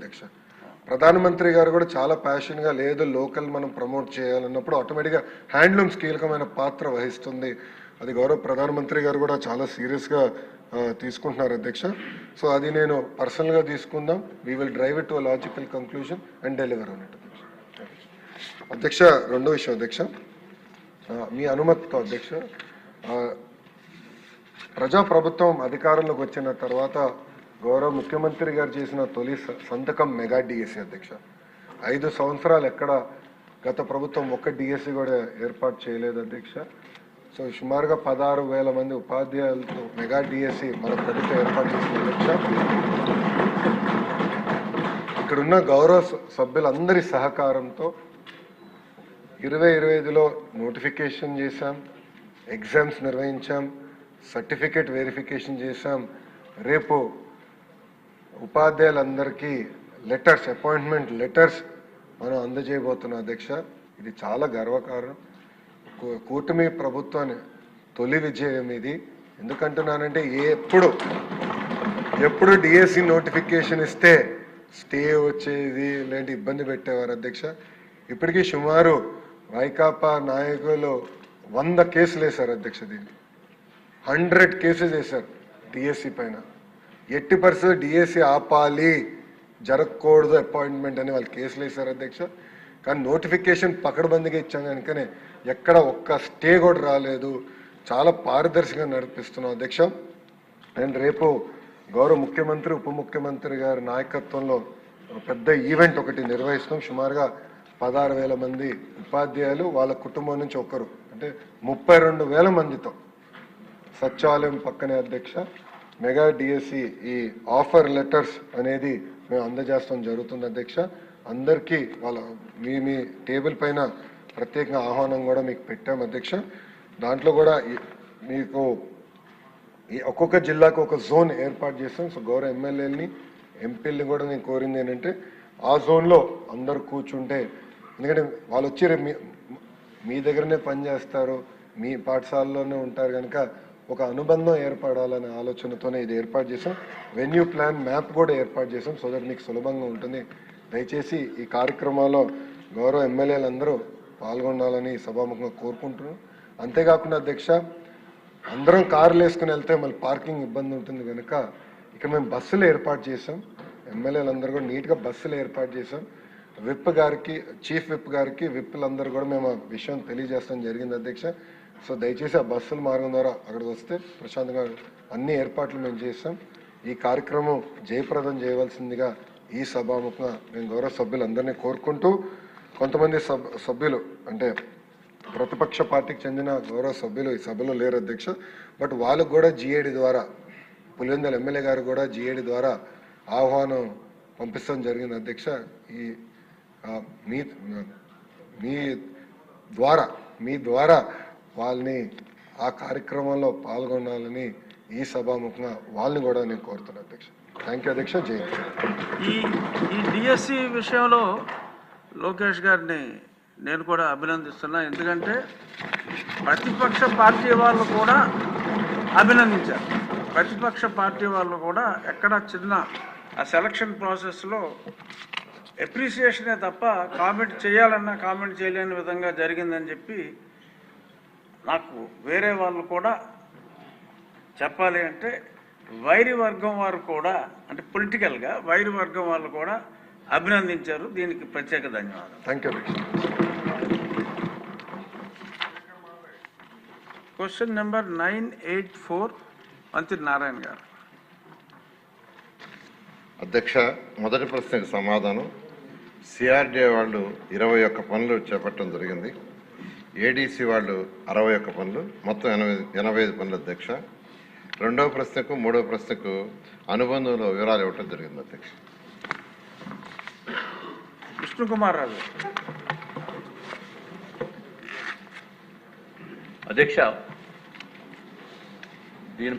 అధ్యక్ష. ప్రధానమంత్రి గారు కూడా చాలా ప్యాషన్గా లేదు లోకల్ మనం ప్రమోట్ చేయాలన్నప్పుడు ఆటోమేటిక్గా హ్యాండ్లూమ్స్ కీలకమైన పాత్ర వహిస్తుంది. అది గౌరవ ప్రధానమంత్రి గారు కూడా చాలా సీరియస్గా తీసుకుంటున్నారు అధ్యక్ష. సో అది నేను పర్సనల్గా తీసుకుందాం. We will drive it to logical conclusion and deliver అన్నట్టు అధ్యక్ష. రెండో విషయం అధ్యక్ష. మీ అనుమతితో అధ్యక్ష ప్రజాప్రభుత్వం అధికారంలోకి వచ్చిన తర్వాత గౌరవ ముఖ్యమంత్రి గారు చేసిన తొలి స- సంతకం మెగా డిఎస్సి అధ్యక్ష. ఐదు సంవత్సరాలు ఎక్కడ గత ప్రభుత్వం ఒక్క డిఎస్సి కూడా ఏర్పాటు చేయలేదు అధ్యక్ష. సో సుమారుగా పదహారు వేల మంది ఉపాధ్యాయులతో మెగా డిఎస్సి మన ప్రభుత్వం ఏర్పాటు చేసిన అధ్యక్ష. ఇక్కడున్న గౌరవ స- సభ్యులందరి సహకారంతో ఇరవై ఇరవై ఐదులో నోటిఫికేషన్ చేశాం ఎగ్జామ్స్ నిర్వహించాం సర్టిఫికేట్ వెరిఫికేషన్ చేశాం. రేపు ఉపాధ్యాయులందరికీ లెటర్స్ అపాయింట్మెంట్ లెటర్స్ మనం అందజేయబోతున్నాం అధ్యక్ష. ఇది చాలా గర్వకారణం. కూటమి ప్రభుత్వాన్ని తొలి విజయం ఇది. ఎందుకంటున్నానంటే ఎప్పుడు ఎప్పుడు డిఎస్సి నోటిఫికేషన్ ఇస్తే స్టే వచ్చేది లేదంటే ఇబ్బంది పెట్టేవారు అధ్యక్ష. ఇప్పటికీ సుమారు వైకాపా నాయకులు వంద కేసులు వేశారు అధ్యక్ష దీన్ని. హండ్రెడ్ కేసెస్ వేశారు డిఎస్సి పైన. ఎట్టి పరిస్థితి డిఎస్సి ఆపాలి. జరగకూడదు అపాయింట్మెంట్ అని వాళ్ళు కేసులు వేశారు అధ్యక్ష. కానీ నోటిఫికేషన్ పకడ్బందీగా ఇచ్చాం కనుకనే ఎక్కడ ఒక్క స్టే కూడా రాలేదు. చాలా పారదర్శకంగా నడిపిస్తున్నాం అధ్యక్ష. అండ్ రేపు గౌరవ ముఖ్యమంత్రి ఉప ముఖ్యమంత్రి గారి నాయకత్వంలో పెద్ద ఈవెంట్ ఒకటి నిర్వహిస్తాం సుమారుగా పదహారు వేల మంది ఉపాధ్యాయులు వాళ్ళ కుటుంబం నుంచి ఒకరు. అంటే ముప్పై రెండు వేల మందితో సచివాలయం పక్కనే అధ్యక్ష. మెగా డిఎస్సి ఈ ఆఫర్ లెటర్స్ అనేది మేము అందజేస్తాం జరుగుతుంది అధ్యక్ష. అందరికీ వాళ్ళ మీ మీ టేబుల్ పైన ప్రత్యేకంగా ఆహ్వానం కూడా మీకు పెట్టాం అధ్యక్ష. దాంట్లో కూడా మీకు ఈ ఒక్కొక్క జిల్లాకు ఒక జోన్ ఏర్పాటు చేస్తాం. సో గౌరవ ఎమ్మెల్యేలని ఎంపీలని కూడా నేను కోరింది ఏంటంటే ఆ జోన్లో అందరు కూర్చుంటే ఎందుకంటే వాళ్ళు వచ్చి మీ మీ దగ్గరనే పనిచేస్తారు మీ పాఠశాలలోనే ఉంటారు కనుక ఒక అనుబంధం ఏర్పడాలనే ఆలోచనతోనే ఇది ఏర్పాటు చేసాం వెన్యూ ప్లాన్ మ్యాప్ కూడా ఏర్పాటు చేసాం సో దట్ మీకు సులభంగా ఉంటుంది. దయచేసి ఈ కార్యక్రమాల్లో గౌరవ ఎమ్మెల్యేలందరూ పాల్గొనాలని సభాముఖంగా కోరుకుంటున్నాం. అంతేకాకుండా అధ్యక్ష అందరం కార్లు వేసుకుని వెళ్తే మళ్ళీ పార్కింగ్ ఇబ్బంది ఉంటుంది కనుక ఇక్కడ మేము బస్సులు ఏర్పాటు చేసాం ఎమ్మెల్యేలు అందరూ కూడా నీట్గా బస్సులు ఏర్పాటు చేసాం విప్ గారికి చీఫ్ విప్ గారికి విప్పులందరూ కూడా మేము ఆ విషయం తెలియజేస్తాం జరిగింది అధ్యక్ష. సో దయచేసి ఆ బస్సుల మార్గం ద్వారా అక్కడికి వస్తే ప్రశాంతంగా అన్ని ఏర్పాట్లు మేము చేస్తాం. ఈ కార్యక్రమం జయప్రదం చేయవలసిందిగా ఈ సభాముఖంగా మేము గౌరవ సభ్యులందరినీ కోరుకుంటూ కొంతమంది సభ్యులు అంటే ప్రతిపక్ష పార్టీకి చెందిన గౌరవ సభ్యులు ఈ సభలో లేరు అధ్యక్ష. బట్ వాళ్ళకు కూడా జిఏడి ద్వారా పులివెందల ఎమ్మెల్యే గారు కూడా జిఏడి ద్వారా ఆహ్వానం పంపిస్తాం జరిగింది అధ్యక్ష. ఈ మీ మీ ద్వారా మీ ద్వారా వాళ్ళని ఆ కార్యక్రమంలో పాల్గొనాలని ఈ సభాముఖంగా వాళ్ళని కూడా నేను కోరుతున్నాను అధ్యక్ష. థ్యాంక్ యూ అధ్యక్ష. జై ఈ ఈ డిఎస్సి విషయంలో లోకేష్ గారిని నేను కూడా అభినందిస్తున్నా. ఎందుకంటే ప్రతిపక్ష పార్టీ వాళ్ళు కూడా అభినందించారు. ప్రతిపక్ష పార్టీ వాళ్ళు కూడా ఎక్కడ చిన్న ఆ సెలక్షన్ ప్రాసెస్లో ఎప్రిసియేషనే తప్ప కామెంట్ చేయాలన్నా కామెంట్ చేయలేని విధంగా జరిగిందని చెప్పి నాకు వేరే వాళ్ళు కూడా చెప్పాలి అంటే వైరి వర్గం వారు కూడా అంటే పొలిటికల్గా వైరి వర్గం వాళ్ళు కూడా అభినందించారు. దీనికి ప్రత్యేక ధన్యవాదాలు. Thank you question number nine eight four మంత్రి నారాయణ గారు. అధ్యక్ష మొదటి ప్రశ్నకు సమాధానం. సిఆర్డీఏ వాళ్ళు ఇరవై ఒక్క పనులు చేపట్టడం జరిగింది. ఏడీసీ వాళ్ళు అరవై ఒక్క పనులు మొత్తం ఎనభై ఎనభై ఐదు పనులు అధ్యక్ష. రెండవ ప్రశ్నకు మూడవ ప్రశ్నకు అనుబంధంలో వివరాలు ఇవ్వటం జరిగింది అధ్యక్ష. విష్ణుకుమార్ రావు అధ్యక్ష దీనిపై